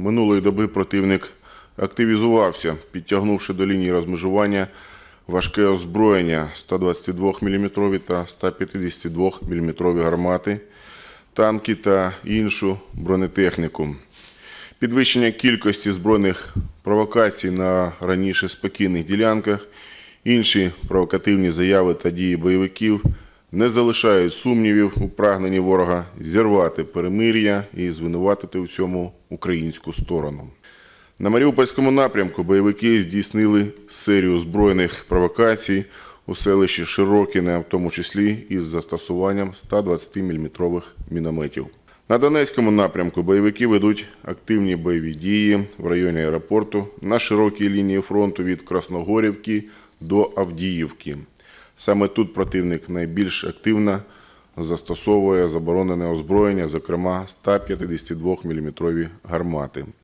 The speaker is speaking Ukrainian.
минулої доби противник активізувався, підтягнувши до лінії розмежування важке озброєння 122 мм та 152 мм гармати, танки та іншу бронетехніку. Підвищення кількості збройних провокацій на раніше спокійних ділянках, інші провокативні заяви та дії бойовиків не залишають сумнівів у прагненні ворога зірвати перемир'я і звинуватити у цьому українську сторону. На Маріупольському напрямку бойовики здійснили серію збройних провокацій у селищі Широкіне, в тому числі із застосуванням 120-мм мінометів. На Донецькому напрямку бойовики ведуть активні бойові дії в районі аеропорту на широкій лінії фронту від Красногорівки до Авдіївки. Саме тут противник найбільш активно застосовує заборонене озброєння, зокрема 152 мм гармати.